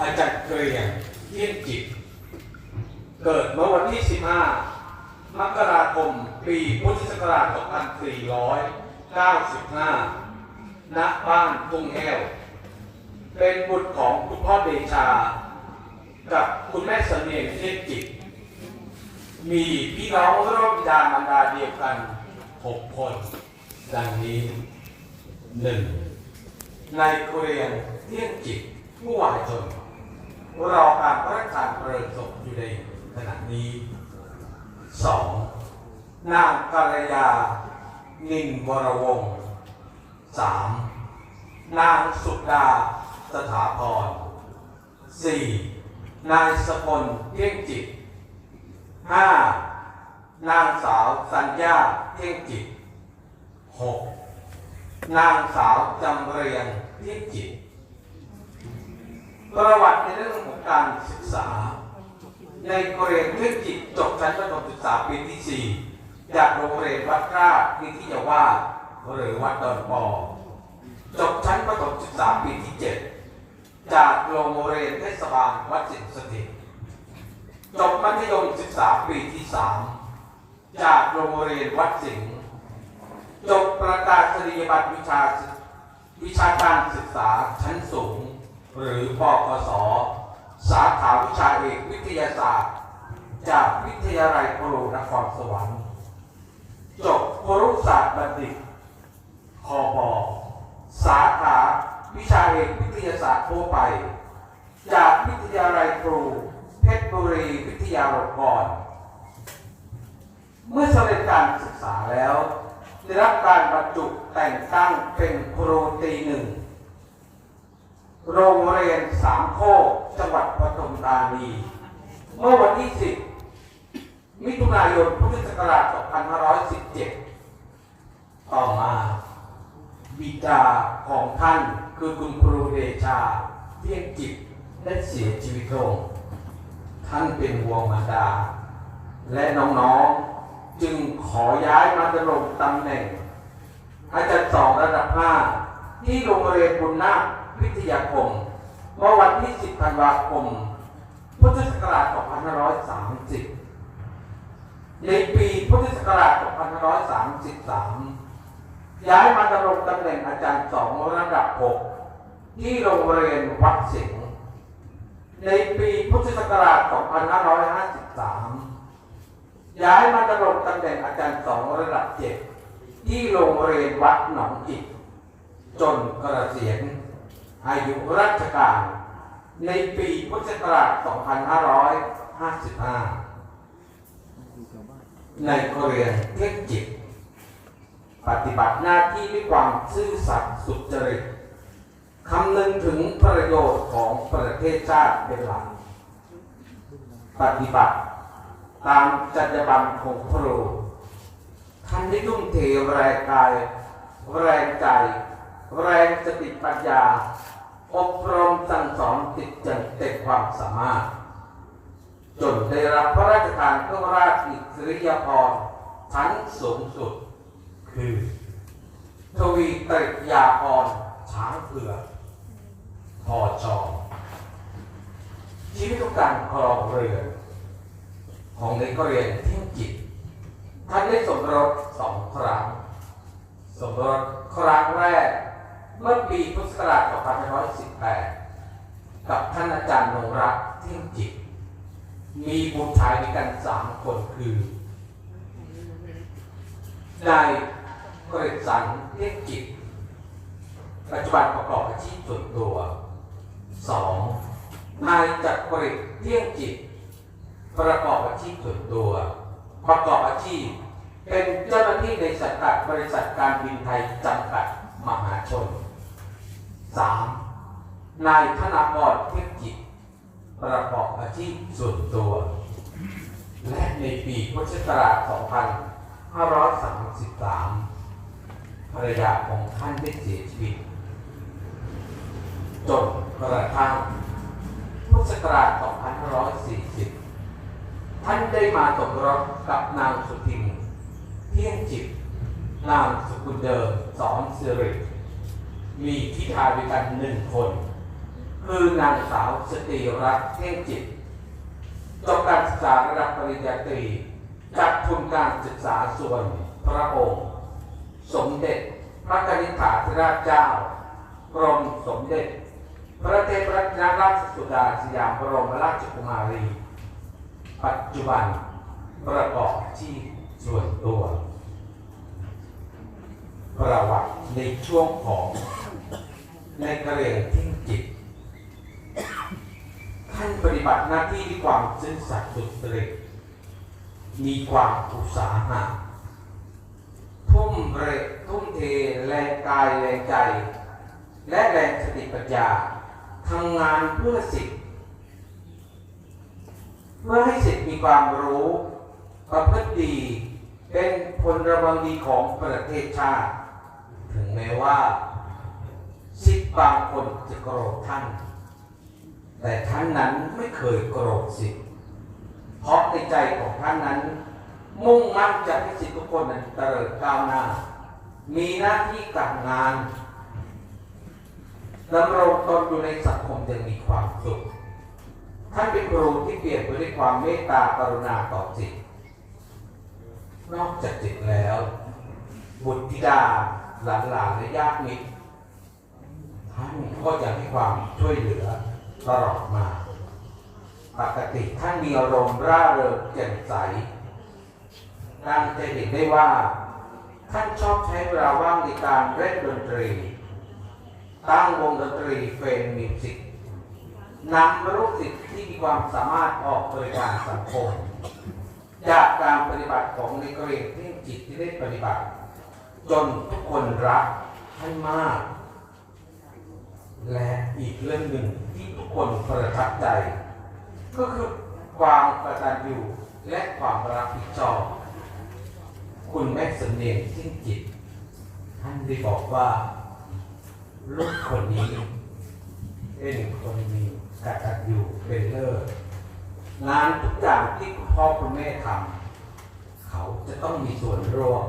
อาจารย์เกรียงเที่ยงจิต เกิดเมื่อวันที่ 15 มกราคม ปีพุทธศักราช 2495 ณ บ้านทุ่งแห้ว เป็นบุตรของคุณพ่อเดชา กับคุณแม่เสนียงเที่ยงจิต มีพี่น้องร่วมบิดามารดาเดียวกัน 6 คน ดังนี้ 1. นายเกรียงเที่ยงจิตผู้วายชน รอการพระราชทานเพลิงศพอยู่ในขณะนี้ 2. นางกัลยา นินวรวงศ์ 3. นางสุดาสถาพร 4. นายสพลเที่ยงจิต 5. นางสาวสัญญาเที่ยงจิต 6. นางสาวจำเรียงเที่ยงจิต ประวัติในเรื่องของการศึกษา ในกรณีเรื่องจิตจบชั้นประถมศึกษาปีที่ 4 จากโรงเรียนวัดราชนิติยวาสหรือวัดดอนปอจบชั้นประถมศึกษาปีที่ 7 จากโรงเรียนเทศบาลวัดสิงห์สถิตจบมัธยมศึกษาปีที่ 3 จากโรงเรียนวัดสิงห์จบประกาศนียบัตรวิชาวิชาการศึกษาชั้นสูง หรือปกศสาขาวิชาเอกวิทยาศาสตร์ จากวิทยาลัยครูนครสวรรค์จบครุศาสตร์บัณฑิตคอบอสาขาวิชาเอกวิทยาศาสตร์ทั่วไป จากวิทยาลัยครูเพชรบุรีวิทยาลงกรณ์เมื่อสำเร็จการศึกษาแล้ว ได้รับการบรรจุแต่งตั้งเป็นครูตีหนึ่ง โรงเรียนสามโคกจังหวัดปทุมธานี เมื่อวันที่ 10 มิถุนายน พุทธศักราช 2517 ต่อมา บิดา ของท่านคือคุณครูเดชาเที่ยงจิตได้เสียชีวิตลง ท่านเป็นห่วงมารดา และน้องๆจึงขอย้ายมาดำรงตำแหน่ง อาจารย์สองระดับ5ที่โรงเรียนบุญนาควิทยาคมเมื่อวันที่ 10 ธันวาคม พุทธศักราช 2530 ในปีพุทธศักราช 2533 ย้ายมาดำรงตำแหน่งอาจารย์สองระดับ6ที่โรงเรียนวัดสิงห์ในปีพุทธศักราช 2553 ย้ายมาดำรงตำแหน่งอาจารย์สองระดับ7ที่โรงเรียนวัดหนองจิกจนเกษียณอายุราชการ ในปีพุทธศักราช 2555 ในโรงเรียนเทคจิต ปฏิบัติหน้าที่ด้วยความซื่อสัตย์สุจริตคำนึงถึงประโยชน์ของประเทศชาติเป็นหลัก ปฏิบัติตามจรรยาบรรณของครูท่านได้ทุ่มเทแรงกาย แรงใจ แรงสติปัญญา อบรมสั่งสอนติดจังเต็มความสามารถ จนได้รับพระราชทานเครื่องราชอิสริยาภรณ์ชั้นสูงสุด คือทวีตริยาภรช้างเผือกพอจอชีวิตของการครองเรือนของเด็กเรียนเที่ยงจิตท่านได้สมรสสองครั้ง สมรสครั้งแรก เมื่อปีพุทธศักราช2518 กับท่านอาจารย์นงรักเที่ยงจิต มีบุตรชายด้วยกันสามคนคือ นาย กฤษสันเที่ยงจิตปัจจุบันประกอบอาชีพส่วนตัว 2. นายจักริดเที่ยงจิต ประกอบอาชีพส่วนตัว ประกอบอาชีพ เป็นเจ้าหน้าที่ในสังกัดบริษัทการบินไทยจำกัดมหาชน 3. นายธนากรเทพจิต ประกอบอาชีพส่วนตัว และในปีพุทธศักราช 2533 ภรรยาของท่านได้เสียชีวิตจนกระทั่งพุทธศักราช2540 ท่านได้มาสมรสกับนางสุทินเที่ยงจิต นามสกุลเดิมสอนสิริมีทิทาด้วยกันหนึ่งคน คือนางสาวสตรีรัตน์เท่งจิตจบการศึกษาระดับปริญญาตรีจากทุนการศึกษาส่วนพระองค์ สมเด็จ พระกนิษฐาธิราชเจ้ากรมสมเด็จ พระเทพรัตนราชสุดาสยามบรมราชกุมารี ปัจจุบันประกอบอาชีพส่วนตัว ประวัติในช่วงของในกระเรียงทิ้งจิตท่านปฏิบัติหน้าที่ด้วยความซื่อสัตย์สุจริตมีความอุตสาหะ ทุ่มเรทุ่มเทแรงกายแรงใจ และแรงสติปัญญาทำงานเพื่อสิทธิ์เพื่อให้สิทธิ์มีความรู้ประพฤติดีเป็นพลระวังดีของประเทศชาติ ถึงแม้ว่าสิทธิ์บางคนจะโกรธท่าน แต่ท่านนั้นไม่เคยโกรธสิทธิ์เพราะในใจของท่านนั้น มุ่งมั่นจะให้สิทธิทุกคนนั้นเจริญก้าวหน้า มีหน้าที่การงานดำรงตนอยู่ในสังคมยังมีความสุข ท่านเป็นครูที่เปลี่ยนไปด้วยความเมตตากรุณาต่อจิต นอกจากจิตแล้ว บุตรธิดาหลานหลานและญาติมิตรท่านก็ยังให้ความช่วยเหลือตลอดมา ปกติท่านมีอารมณ์ร่าเริงแจ่มใส ดังจะเห็นได้ว่า ท่านชอบใช้เวลาว่างในการเล่นดนตรี ตั้งวงดนตรีเฟนมิวสิกนำลูกศิษย์ที่มีความสามารถออกบริการสังคม จากการปฏิบัติของในกรณีที่จิตที่ได้ปฏิบัติ จนทุกคนรักท่านมาก และอีกเรื่องหนึ่งที่ทุกคนประทับใจ ก็คือความกตัญญูและความรับผิดชอบ คุณแม่สำเนียงทิ้งจิต ท่านได้บอกว่า ลูกคนนี้ เป็นคนมีกตัญญูเป็นเลิศงานทุกอย่างที่คุณพ่อคุณแม่ทำเขาจะต้องมีส่วนร่วม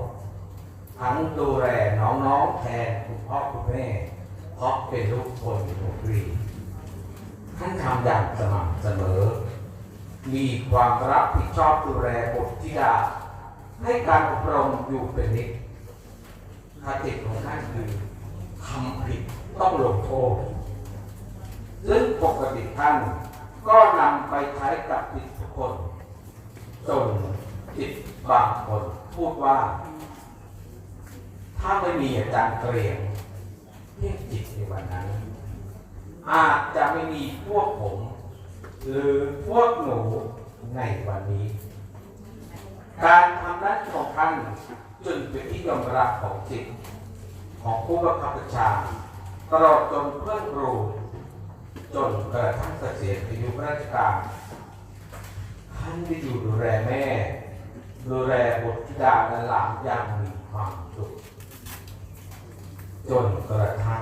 ทั้งดูแลน้องๆแทนคุณพ่อคุณแม่เพราะเป็นลูกคนโรงรีท่านทำอย่างสม่ำเสมอ มีความรับผิดชอบดูแลบุตรธิดา ให้การอบรมอยู่เป็นนิดคติของท่านคือทำผิดต้องลงโทษซึ่งปกติท่านก็นำไปใช้กับจิตทุกคนจนจิตบางคนพูดว่า ถ้าไม่มีอาจารย์เกรียงเที่ยงจิตในวันนั้น อาจจะไม่มีพวกผม หรือพวกหนูในวันนี้ การทำหน้าที่ของท่านจนเป็นที่ยอมรับของจิตของผู้บังคับบัญชาตลอดจนเพื่อนครูจนกระทั่งเกษียณอายุราชการท่านได้อยู่ดูแลแม่ ดูแลบุตรธิดาและหลานอย่างมีความสุขจนกระทั่ง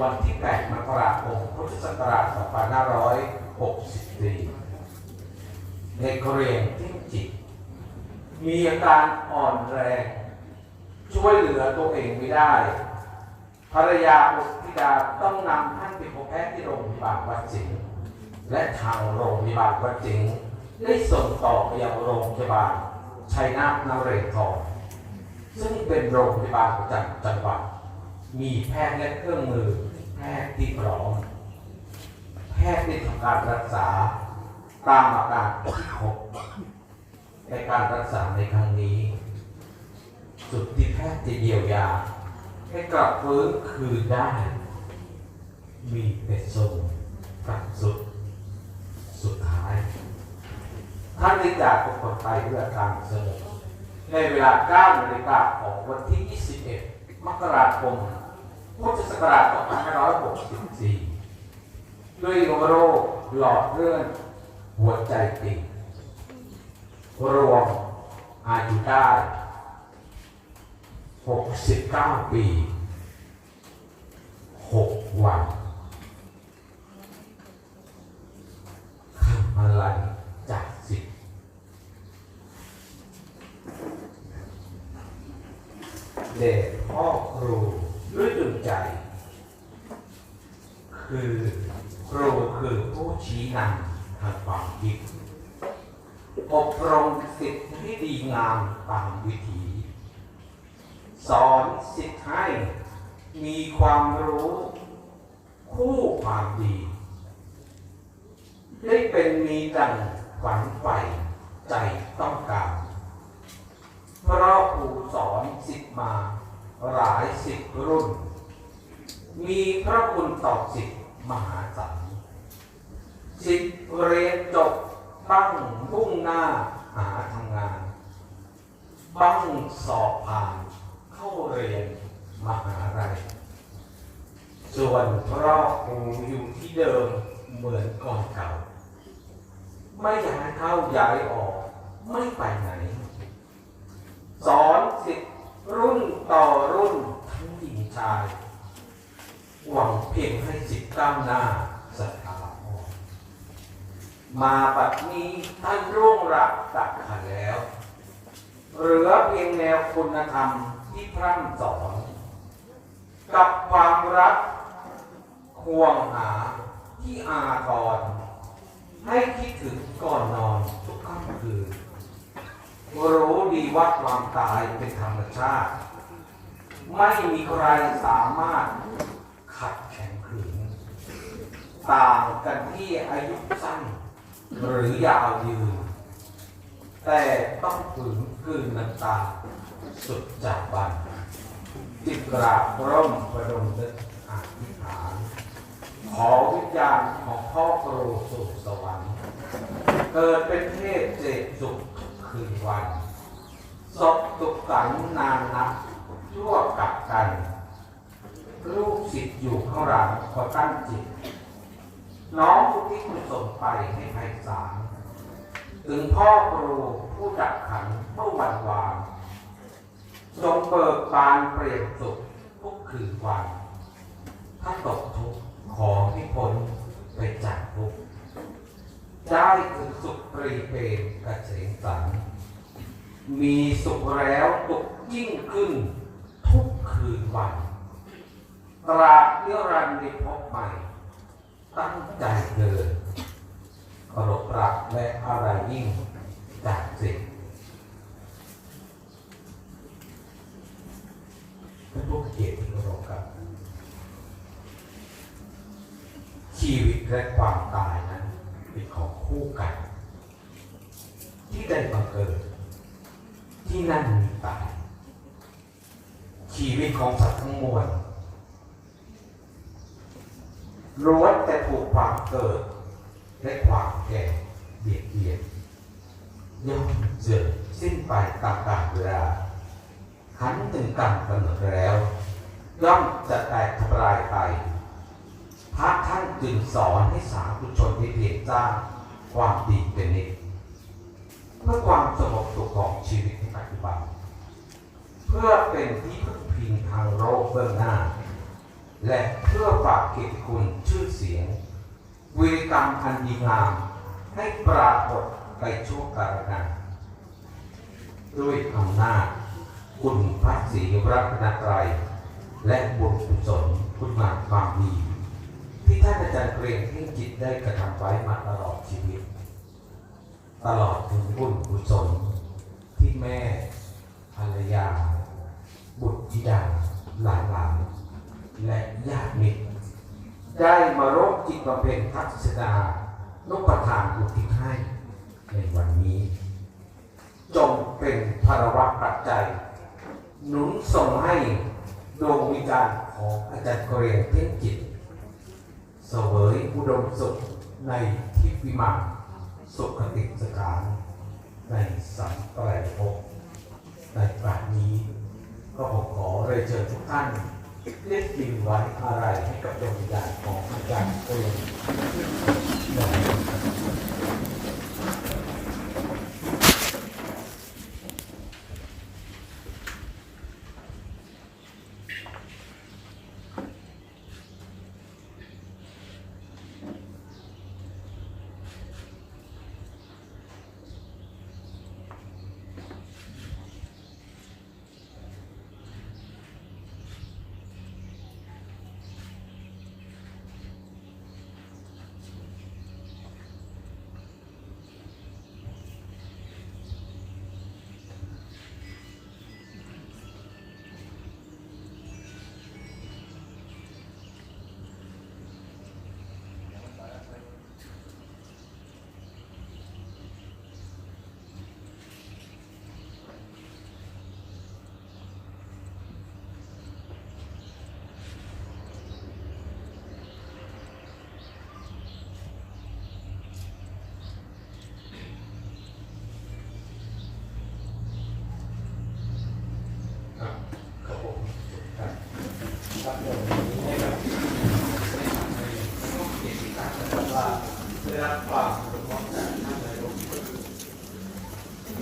วันที่ 8 มกราคม พุทธศักราช 2564 ในเกรียงทิ้งจิต มีอาการอ่อนแรง ช่วยเหลือตัวเองไม่ได้ ภรรยาบุตรธิดาต้องนำท่านไปพบแพทย์ที่โรงพยาบาลวัดสิงห์และทางโรงพยาบาลวัดสิงห์ได้ส่งต่อไปยังโรงพยาบาลชัยนาทนเรศทรซึ่งเป็นโรงพยาบาลประจำจังหวัด มีแพทย์และเครื่องมือแพทย์ที่พร้อม แพทย์ได้ทำการรักษาตามอาการที่พบ ในการรักษาในครั้งนี้ สุดที่แพทย์จะเยียวยา ให้กลับฟื้นคืนได้ มีแต่ทรงกลับสุด สุดท้าย ท่านได้จากทุกคนไปด้วยอการสงบในเวลา9นาฬิกาของวันที่ 21 มกราคม พุทธศักราช 2564 ด้วยโรคหลอดเลือดหัวใจติด รวมอายุได้ 69 ปี 6 วันคำอะไรจากสิทธิ์เด็กพ่อครูด้วยดวงใจ คือครูคือผู้ชี้นำทางความคิด อบรมสิทธิ์ที่ดีงามตามวิถี สอนสิทธิ์ให้มีความรู้คู่ความดี ได้เป็นมีดังฝันใฝ่ใจต้องการเพราะครูสอนสิทธิ์มาหลายสิบรุ่น มีพระคุณต่อสิทธิ์มหาศาลสิทธิ์เรียนจบ ตั้งมุ่งหน้าหาทำงานบ้งสอบผ่านเข้าเรียนมหาลัยส่วนพราะครูอยู่ที่เดิมเหมือนก่อนเก่า ไม่ย้ายเข้าย้ายออกไม่ไปไหน สอนสิทธิ์รุ่นต่อรุ่นทั้งหญิงชาย หวังเพียงให้สิทธิ์ก้าวหน้า มาบัดนี้ท่านร่วงรับตักขันแล้ว เหลือเพียงแนวคุณธรรมที่พร่ำสอนกับความรักห่วงหาที่อาทร ให้คิดถึงก่อนนอนทุกค่ำคืนรู้ดีว่าความตายเป็นธรรมชาติ ไม่มีใครสามารถขัดแข็งขืนต่างกันที่อายุสั้น หรือยาวยืนแต่ต้องฝืนกลืนน้ำตาสุดจากบันจิตกราบร่มประดมนึกอธิษฐาน ขอวิญญาณของพ่อครูสู่สวรรค์ เกิดเป็นเทพเจตสุขคืนวันศพตุกสันนานนับชั่วกับกัน ลูกศิษย์อยู่ข้างหลังขอตั้งจิต น้องทุกที่คุณส่งไปให้ไพศาลถึงพ่อครูผู้ดักขันเมื่อวันวานทรงเบิกบานเปลี่ยนสุขทุกคืนวัน ถ้าตกทุกข์ขอให้พ้นไปจากทุกข์ได้ถึงสุขปรีเพงกระเฉงสันมีสุขแล้วตกยิ่งขึ้นทุกคืนวัน ตราบนิรันดร์ได้พบใหม่ ตั้งใจเดินเคารพรักและอะไรยิ่งจากสิ่งท่านผู้เกียรติเคารพครับ ชีวิตและความตายนั้นเป็นของคู่กัน ที่ได้บังเกิด ที่นั่นมีตายชีวิตของสัตว์ทั้งมวล ล้วนแต่ถูกความเกิด และความแก่เบียดเบียนย่อมเสื่อมสิ้นไปตามกาลเวลาขันถึงกรรมกำหนดแล้ว ย่อมจะแตกทำลายไป พระท่านจึงสอนให้สาธุชนได้เพียรสร้างความดีเป็นนิจเพื่อความสงบสุขของชีวิตในปัจจุบันเพื่อเป็นที่พึ่งพิงทางโลกเบื้องหน้า และเพื่อฝากเกียรติคุณชื่อเสียงวีรกรรมอันดีงามให้ปรากฏไปชั่วกาลนานด้วยอำนาจคุณพระศรีรัตนตรัยและบุญกุศลคุณงามความดีที่ท่านอาจารย์เกรงเพ่จิตได้กระทำไว้มาตลอดชีวิต ตลอดถึงบุญกุศลที่แม่ภรรยา บุตรธิดาหลานหลานๆและญาติมิตร ได้มารบจิตบำเพ็ญทักษนานุปทานอุทิศให้ในวันนี้ จงเป็นภารวะปัจจัย หนุนส่งให้ดวงวิญาณของอาจารย์เกรียงเพ่งจิต เสวยอุดมสุขในทิพย์วิมานสุขติสถาน ในสัมปรายภพในป่านนี้ ก็ผมขอเรียนเชิญทุกท่าน เรียกบินไว้อะไรให้กับดวงวิญญาณของอาจารย์ก็เลย